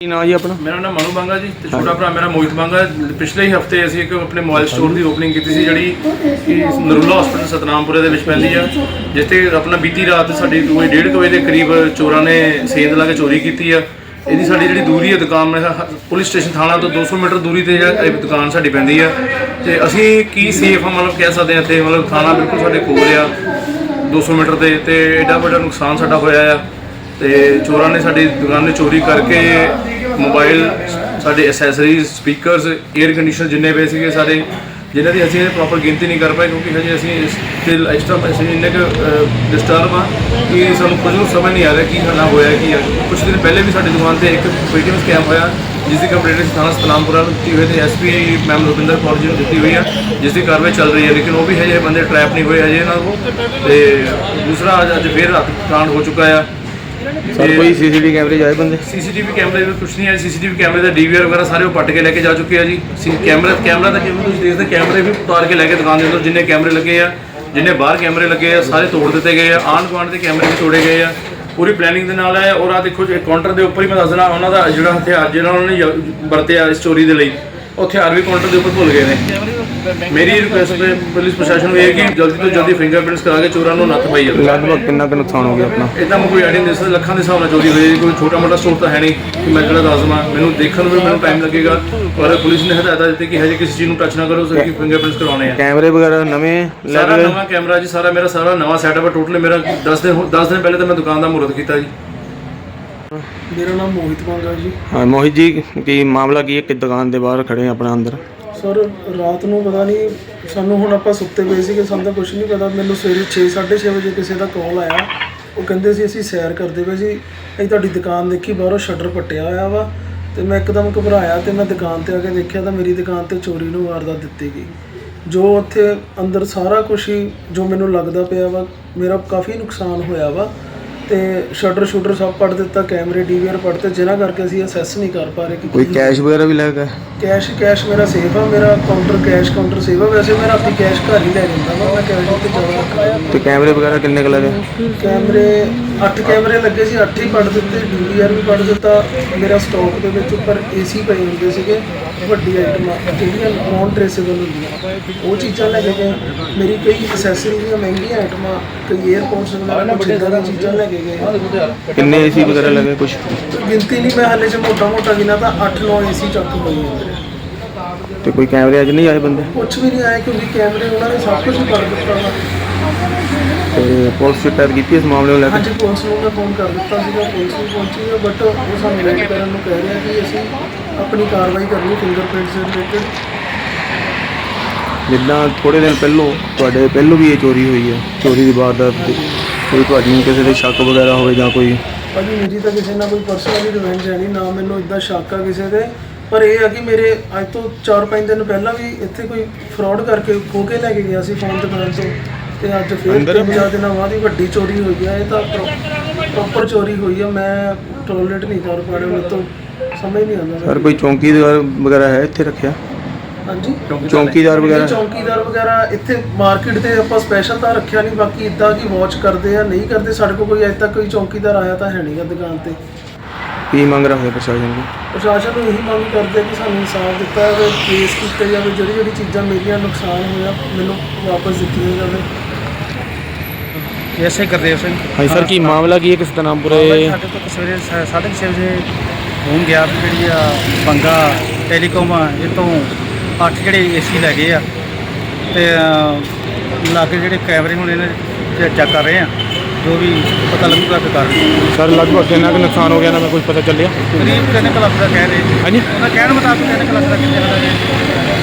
ਕੀ ਨਾਂ ਜੀ ਆਪਣਾ? ਮੇਰਾ ਨਾਮ ਮਨੂ ਬਾਂਗਾ ਜੀ ਤੇ ਛੋਟਾ ਭਰਾ ਮੇਰਾ ਮੋਹਿਤ ਬਾਂਗਾ। ਪਿਛਲੇ ਹੀ ਹਫ਼ਤੇ ਅਸੀਂ ਇੱਕ ਆਪਣੇ ਮੋਬਾਈਲ ਸਟੋਰ ਦੀ ਓਪਨਿੰਗ ਕੀਤੀ ਸੀ ਜਿਹੜੀ ਕਿ ਨਰੂਲਾ ਹਸਪੀਟਲ ਸਤਨਾਮਪੁਰੇ ਦੇ ਵਿੱਚ ਪੈਂਦੀ ਆ, ਜਿੱਥੇ ਆਪਣਾ ਬੀਤੀ ਰਾਤ ਸਾਡੀ ਕੋਈ ਡੇਢ ਕੁ ਵਜੇ ਦੇ ਕਰੀਬ ਚੋਰਾਂ ਨੇ ਸੇਂਧ ਲਾ ਕੇ ਚੋਰੀ ਕੀਤੀ ਆ। ਇਹਦੀ ਸਾਡੀ ਜਿਹੜੀ ਦੂਰੀ ਹੈ ਦੁਕਾਨ ਪੁਲਿਸ ਸਟੇਸ਼ਨ ਥਾਣਾ ਤੋਂ 200 ਮੀਟਰ ਦੂਰੀ ਤੇ ਇਹ ਦੁਕਾਨ ਸਾਡੀ ਪੈਂਦੀ ਆ। ਤੇ ਅਸੀਂ ਕੀ ਸੇਫ ਆ ਮਤਲਬ ਕਹਿ ਸਕਦੇ ਹਾਂ ਇੱਥੇ, ਮਤਲਬ ਥਾਣਾ ਬਿਲਕੁਲ ਸਾਡੇ ਕੋਲ ਆ 200 ਮੀਟਰ ਤੇ ਤੇ ਐਡਾ ਵੱਡਾ ਨੁਕਸਾਨ ਸਾਡਾ ਹੋਇਆ ਆ। ਤੇ ਚੋਰਾਂ ਨੇ ਸਾਡੀ ਦੁਕਾਨ ਨੇ ਚੋਰੀ ਕਰਕੇ ਮੋਬਾਈਲ, ਸਾਡੇ ਐਸੈਸਰੀਜ਼ ਸਪੀਕਰਸ 에ਅਰ ਕੰਡੀਸ਼ਨਰ ਜਿੰਨੇ ਪਏ ਸੀਗੇ ਸਾਡੇ ਜਿਨ੍ਹਾਂ ਦੀ ਅਸੀਂ ਪ੍ਰੋਪਰ ਗਿਣਤੀ ਨਹੀਂ ਕਰ ਪਾਏ ਕਿਉਂਕਿ ਹਜੇ ਅਸੀਂ ਇਸ ਸਟਿਲ ਐਕਸਟਰਾ ਪੈਸੇ ਇੰਨੇ ਕੁ ਡਿਸਟਰਬ ਆ, ਕਿ ਸਾਨੂੰ ਕੁਝ ਨੂੰ ਸਮਝ ਨਹੀਂ ਆ ਰਿਹਾ ਕੀ ਹਲਾ ਹੋਇਆ, ਕੀ ਕੁਝ ਦਿਨ ਪਹਿਲੇ ਵੀ ਸਾਡੀ ਦੁਕਾਨ ਤੇ ਇੱਕ ਪੇਟੀਐਮ ਸਕੈਮ ਹੋਇਆ, ਜਿਸ ਦੀ ਕੰਪਲੇਂਟ ਅਸੀਂ ਥਾਣਾ ਸਤਨਾਮਪੁਰਾ ਨੂੰ ਦਿੱਤੀ ਹੋਈ ਤੇ ਐਸਪੀ ਮੈਮ ਰੁਪਿੰਦਰ ਕੌਰ ਜੀ ਨੂੰ ਦਿੱਤੀ ਹੋਈ ਆ, ਜਿਸ ਦੀ ਕਾਰਵਾਈ ਚੱਲ ਰਹੀ ਹੈ। ਲੇਕਿਨ ਉਹ ਵੀ ਹਜੇ ਬੰਦੇ ਟਰੈਪ ਨਹੀਂ ਹੋਏ ਹਜੇ ਇਹਨਾਂ ਕੋਲ ਤੇ ਦੂਸਰਾ, ਅੱਜ- ਅੱਜ ਫੇਰ ਰਾਤ ਕਾਂਡ ਹੋ ਚੁੱਕਾ ਆ। ਸਰ ਕੋਈ ਸੀਸੀਟੀਵੀ ਕੈਮਰੇ ਆਏ ਬੰਦੇ? ਸੀਸੀਟੀਵੀ ਕੈਮਰੇ ਵਿੱਚ ਕੁਝ ਨਹੀਂ ਹੈ ਸੀਸੀਟੀਵੀ ਕੈਮਰੇ ਦਾ ਡੀਵੀਆਰ ਵਗੈਰਾ ਸਾਰੇ ਉਹ ਪੱਟ ਕੇ ਲੈ ਕੇ ਜਾ ਚੁੱਕੇ ਆ ਜੀ। ਸੀ ਕੈਮਰਾ ਕੈਮਰਾ ਤਾਂ ਜਿਵੇਂ ਤੁਸੀਂ ਦੇਖਦੇ ਕੈਮਰੇ ਵੀ ਉਤਾਰ ਕੇ ਲੈ ਕੇ ਦੁਕਾਨ ਦੇ ਅੰਦਰ ਜਿੰਨੇ ਕੈਮਰੇ ਲੱਗੇ ਆ ਜਿੰਨੇ ਬਾਹਰ ਕੈਮਰੇ ਲੱਗੇ ਆ ਸਾਰੇ ਤੋੜ ਦਿੱਤੇ ਗਏ ਆ ਆਂਢ ਗੁਆਂਢ ਦੇ ਕੈਮਰੇ ਵੀ ਤੋੜੇ ਗਏ ਆ। ਪੂਰੀ ਪਲੈਨਿੰਗ ਦੇ ਨਾਲ ਹੈ ਔਰ ਆ ਦੇਖੋ ਜੇ ਕਾਊਂਟਰ ਦੇ ਉੱਪਰ ਹੀ ਮੈਂ ਦੱਸ ਉਹਨਾਂ ਦਾ ਜਿਹੜਾ ਹਥਿਆਰ ਜਿਹੜਾ ਉਹਨਾਂ ਨੇ ਵਰਤਿਆ ਇਸ ਚੋਰੀ ਦੇ ਲਈ ਉਹ ਹਥਿਆਰ ਵੀ ਕਾਊਂਟਰ ਦੇ ਉੱਪਰ ਭੁੱਲ ਗਏ ਨੇ। ਮੇਰੀ ਰਿਕੁਐਸਟ ਹੈ ਪੁਲਿਸ ਪ੍ਰਸ਼ਾਸਨ ਨੂੰ ਇਹ ਹੈ ਕਿ ਜਲਦੀ ਤੋਂ ਜਲਦੀ ਫਿੰਗਰਪ੍ਰਿੰਟਸ ਕਰਾ ਕੇ ਚੋਰਾਂ ਨੂੰ ਨੱਥ ਪਾਈ ਜਾਵੇ। ਲਗਭਗ ਕਿੰਨਾ ਕੁ ਨੁਕਸਾਨ ਹੋ ਗਿਆ ਆਪਣਾ? ਇਦਾਂ ਕੋਈ ਆਈਡੀਆ ਨਹੀਂ ਸਕਦਾ ਲੱਖਾਂ ਦੇ ਹਿਸਾਬ ਨਾਲ ਚੋਰੀ ਹੋਈ ਕੋਈ ਛੋਟਾ ਮੋਟਾ ਸਟੋਰ ਤਾਂ ਹੈ ਨਹੀਂ ਕਿ ਮੈਂ ਜਿਹੜਾ ਦੱਸ ਦਵਾਂ ਮੈਨੂੰ ਦੇਖਣ ਨੂੰ ਵੀ ਮੈਨੂੰ ਟਾਈਮ ਲੱਗੇਗਾ ਪਰ ਪੁਲਿਸ ਨੇ ਹਦਾਇਤਾਂ ਦਿੱਤੀ ਕਿ ਹਜੇ ਕਿਸੇ ਚੀਜ਼ ਨੂੰ ਟੱਚ ਨਾ ਕਰੋ ਸਿਰਫ ਫਿੰਗਰਪ੍ਰਿੰਟਸ ਕਰਾਉਣੇ ਆ। ਕੈਮਰੇ ਵਗੈਰਾ ਨਵੇਂ ਲੈ ਸਾਰਾ ਨਵਾਂ ਕੈਮਰਾ ਜੀ ਸਾਰਾ ਮੇਰਾ ਸਾਰਾ ਨਵਾਂ ਸੈਟਅਪ ਹੈ ਟੋਟਲ ਮੇਰਾ 10 ਦਿਨ 10 ਦਿਨ ਪਹਿਲੇ ਤਾਂ ਮੈਂ ਦੁਕਾਨ ਦਾ ਮੁਹੂਰਤ ਕੀਤਾ ਜੀ। ਮੇਰਾ ਨਾਮ ਮੋਹਿਤ ਮੰਗਾ ਜੀ। ਹਾਂ ਮੋਹਿਤ ਜੀ ਕੀ ਮਾਮਲਾ ਕੀ ਹੈ? ਕਿ ਦੁਕਾਨ ਦੇ ਬਾਹਰ ਖੜੇ ਆਪਣਾ ਅੰਦਰ। ਸਰ, ਰਾਤ ਨੂੰ ਪਤਾ ਨਹੀਂ, ਸਾਨੂੰ ਹੁਣ ਆਪਾਂ ਸੁੱਤੇ ਪਏ ਸੀਗੇ, ਸਾਨੂੰ ਤਾਂ ਕੁਝ ਨਹੀਂ ਪਤਾ। ਮੈਨੂੰ ਸਵੇਰੇ 6:30 ਵਜੇ ਕਿਸੇ ਦਾ ਕਾਲ ਆਇਆ। ਉਹ ਕਹਿੰਦੇ ਸੀ, ਅਸੀਂ ਸੈਰ ਕਰਦੇ ਪਏ ਸੀ। ਅਸੀਂ ਤੁਹਾਡੀ ਦੁਕਾਨ ਦੇਖੀ, ਬਾਹਰੋਂ ਸ਼ਟਰ ਪੱਟਿਆ ਹੋਇਆ ਵਾ। ਤੇ ਮੈਂ ਇੱਕਦਮ ਘਬਰਾਇਆ ਤੇ ਮੈਂ ਦੁਕਾਨ ਤੇ ਆ ਕੇ ਦੇਖਿਆ ਤਾਂ ਮੇਰੀ ਦੁਕਾਨ ਤੇ ਚੋਰੀ ਨੂੰ ਵਾਰਦਾਤ ਦਿੱਤੀ ਗਈ। ਜੋ ਉੱਥੇ ਅੰਦਰ ਸਾਰਾ ਕੁਝ ਹੀ, ਜੋ ਮੈਨੂੰ ਲੱਗਦਾ ਪਿਆ ਵਾ, ਮੇਰਾ ਕਾਫੀ ਨੁਕਸਾਨ ਹੋਇਆ ਵਾ। ਤੇ ਸ਼ਟਰ ਸ਼ੂਟਰ ਸਭ ਪੱਟ ਦਿੱਤਾ ਕੈਮਰੇ ਡੀਵੀਆਰ ਪੱਟ ਤੇ ਜਿਨ੍ਹਾਂ ਕਰਕੇ ਅਸੀਂ ਅਸੈਸ ਨਹੀਂ ਕਰ ਪਾ ਰਹੇ ਕਿ ਕੋਈ ਕੈਸ਼ ਵਗੈਰਾ ਵੀ ਲੈ ਗਿਆ ਕੈਸ਼ ਕੈਸ਼ ਮੇਰਾ ਸੇਫ ਆ ਮੇਰਾ ਕਾਊਂਟਰ ਕੈਸ਼ ਕਾਊਂਟਰ ਸੇਫ ਆ। ਵੈਸੇ ਮੈਂ ਰਾਤੀ ਕੈਸ਼ ਘਰ ਹੀ ਲੈ ਜਾਂਦਾ ਵਾ ਮੈਂ ਕੈਸ਼ ਉੱਤੇ ਜ਼ਿਆਦਾ ਰੱਖਦਾ ਨਹੀਂ। ਤੇ ਕੈਮਰੇ ਵਗੈਰਾ ਕਿੰਨੇ ਕੁ ਲੱਗੇ? ਕੈਮਰੇ 8 ਕੈਮਰੇ ਲੱਗੇ ਸੀ 8 ਹੀ ਪੜ ਦਿੱਤੇ ਡੀਵੀਆਰ ਵੀ ਪੜ ਦਿੱਤਾ। ਮੇਰਾ ਸਟਾਕ ਦੇ ਵਿੱਚ ਉੱਪਰ ਏਸੀ ਪਏ ਹੁੰਦੇ ਸੀਗੇ। ਵੱਡੀ ਆਈਟਮਾਂ ਜਿਹੜੀਆਂ ਨੌਨ ਟ੍ਰੇਸੇਬਲ ਹੁੰਦੀਆਂ। ਉਹ ਚੀਜ਼ਾਂ ਲੈ ਕੇ ਗਏ। ਮੇਰੀ ਕਈ ਅਸੈਸਰੀ ਦੀਆਂ ਮਹਿੰਗੀਆਂ ਆਈਟਮਾਂ ਕਈ 에ਅਰਪੋਰਟਸ ਵਗੈਰਾ ਕੁਝ ਇੱਦਾਂ ਦੀਆਂ ਚੀਜ਼ਾਂ ਲੈ ਕੇ ਗਏ। ਕਿੰਨੇ ਏਸੀ ਵਗੈਰਾ ਲੱਗੇ ਕੁਝ ਗਿਣਤੀ ਨਹੀਂ ਮੈਂ ਹਾਲੇ ਚ ਮੋਟਾ ਮੋਟਾ ਗਿਣਾ ਤਾਂ 8-9 ਏਸੀ ਚੱਕ ਹੋਏ ਮੇਰੇ ਤੇ ਕੋਈ ਕੈਮਰੇ 'ਚ ਨਹੀਂ ਆਏ ਬੰਦੇ? ਕੁਝ ਵੀ ਨਹੀਂ ਆਇਆ ਕਿਉਂਕਿ ਕੈਮਰੇ ਉਹਨਾਂ ਨੇ ਸਭ ਕੁਝ ਕਰ ਦਿੱਤਾ। ਵਾ ਤੇ ਪੁਲਿਸ ਸ਼ਿਕਾਇਤ ਕੀਤੀ ਇਸ ਮਾਮਲੇ ਨੂੰ ਲੈ ਕੇ? ਹਾਂਜੀ ਪੁਲਿਸ ਨੂੰ ਮੈਂ ਫੋਨ ਕਰ ਦਿੱਤਾ ਸੀਗਾ ਪੁਲਿਸ ਵੀ ਪਹੁੰਚੀ ਹੈ ਬਟ ਉਹ ਸਾਨੂੰ ਵੇਟ ਕਰਨ ਨੂੰ ਕਹਿ ਰਿਹਾ ਕਿ ਅਸੀਂ ਆਪਣੀ ਕਾਰਵਾਈ ਕਰਨੀ ਫਿੰਗਰਪ੍ਰਿੰਟਸ ਦੇ ਰਿਲੇਟਡ ਜਿੱਦਾਂ ਥੋੜੇ ਦਿਨ ਪਹਿਲੋਂ ਤੁਹਾਡੇ ਪਹਿਲੋਂ ਵੀ ਇਹ ਚੋਰੀ ਹੋਈ ਹੈ ਚੋਰੀ ਦੀ ਵਾਰਦਾਤ ਤੇ ਕੋਈ ਤੁਹਾਡੀ ਕਿਸੇ ਦੇ ਸ਼ੱਕ ਵਗੈਰਾ ਹੋਵੇ ਜਾਂ ਕੋਈ? ਭਾਜੀ ਮੇਰੀ ਤਾਂ ਕਿਸੇ ਨਾਲ ਕੋਈ ਪਰਸਨਲੀ ਰਿਵੈਂਜ ਹੈ ਨਹੀਂ ਨਾ ਮੈਨੂੰ ਇਦਾਂ ਸ਼ੱਕ ਆ ਕਿਸੇ ਦੇ। ਪਰ ਇਹ ਆ ਕਿ ਮੇਰੇ ਅੱਜ ਤੋਂ 4-5 ਦਿਨ ਪਹਿਲਾਂ ਵੀ ਇੱਥੇ ਕੋਈ ਫਰਾਡ ਕਰਕੇ ਖੋ ਕੇ ਲੈ ਕੇ ਗਿਆ ਸੀ ਫੋਨ ਦੁਕਾਨ ਤੋਂ। ਤੇ ਅੱਜ ਫਿਰ ਤਿੰਨ ਚਾਰ ਦਿਨਾਂ ਬਾਅਦ ਹੀ ਵੱਡੀ ਚੋਰੀ ਹੋਈ ਆ ਇਹ ਤਾਂ ਪ੍ਰੋਪਰ ਚੋਰੀ ਹੋਈ ਆ ਮੈਂ ਟੋਲਰੇਟ ਨਹੀਂ ਕਰ ਪਾ ਰਿਹਾ ਮੈਨੂੰ ਤਾਂ ਸਮਝ ਨਹੀਂ ਆਉਂਦਾ। ਸਰ ਕੋਈ ਚੌਂਕੀਦਾਰ ਵਗੈਰਾ ਹੈ ਇੱਥੇ ਰੱਖਿਆ? ਹਾਂਜੀ? ਚੌਂਕੀਦਾਰ ਵਗੈਰਾ? ਚੌਂਕੀਦਾਰ ਵਗੈਰਾ ਇੱਥੇ ਮਾਰਕੀਟ ਤੇ ਆਪਾਂ ਸਪੈਸ਼ਲ ਤਾਂ ਰੱਖਿਆ ਨਹੀਂ ਬਾਕੀ ਇਦਾਂ ਕੀ ਵਾਚ ਕਰਦੇ ਆ ਨਹੀਂ ਕਰਦੇ ਸਾਡੇ ਕੋਲ ਕੋਈ ਅਜੇ ਤੱਕ ਕੋਈ ਚੌਂਕੀਦਾਰ ਆਇਆ ਤਾਂ ਹੈ ਨਹੀਂਗਾ ਦੁਕਾਨ ਤੇ। ਕੀ ਮੰਗ ਰੱਖਦੇ ਪ੍ਰਸ਼ਾਸਨ ਕੋਲ ਪ੍ਰਸ਼ਾਸਨ ਨੂੰ ਇਹੀ ਮੰਗ ਕਰਦੇ ਆ ਕਿ ਸਾਨੂੰ ਇਨਸਾਫ ਦਿੱਤਾ ਜਾਵੇ ਕੇਸ ਕੀਤਾ ਜਾਵੇ ਜਿਹੜੀ ਜਿਹੜੀ ਚੀਜ਼ਾਂ ਮੇਰੀਆਂ ਨੁਕਸਾਨ ਹੋਇਆ ਮੈਨੂੰ ਵਾਪਸ ਦਿੱਤੀਆਂ ਜਾਵੇ। ਐਸੇ ਗੁਰਦੇਵ ਸਿੰਘ ਹਾਂਜੀ ਸਰ ਕੀ ਮਾਮਲਾ ਕੀ ਹੈ ਕਿਸ ਤਰ੍ਹਾਂ ਪੂਰੇ ਸਾਡੇ ਤੋਂ ਸਵੇਰੇ ਸਾ- ਸਾਢੇ ਕੁ ਛੇ ਵਜੇ ਫੋਨ ਗਿਆ ਵੀ ਜਿਹੜੀ ਆ ਬੰਗਾ ਟੈਲੀਕਾਮ ਆ ਇਹ ਤੋਂ ਅੱਠ ਜਿਹੜੇ ਏਸੀ ਲੈ ਗਏ ਆ। ਤੇ ਅ, ਲਾਗੇ ਜਿਹੜੇ ਕੈਮਰੇ ਹੁਣ ਇਹਨਾਂ ਦੇ ਚੈੱਕ ਕਰ ਰਹੇ ਆ ਜੋ ਵੀ ਪਤਾ ਲੱਗੂਗਾ ਤੇ ਕਰ ਸਰ ਲਗਭਗ ਕਿੰਨਾ ਕੁ ਨੁਕਸਾਨ ਹੋ ਗਿਆ ਨਾ ਮੈਂ ਕੁਝ ਪਤਾ ਚੱਲਿਆ? ਕਰੀਬ ਕਿੰਨੇ ਕੁ ਲੱਖ ਦਾ ਕਹਿ ਰਹੇ ਹਾਂਜੀ। ਉਹਨਾਂ ਕਹਿਣ ਮੁਤਾਬਕ ਕਿੰਨੇ ਕੁ ਲੱਖ ਦਾ ਕਿੰਨੇ ਦਾ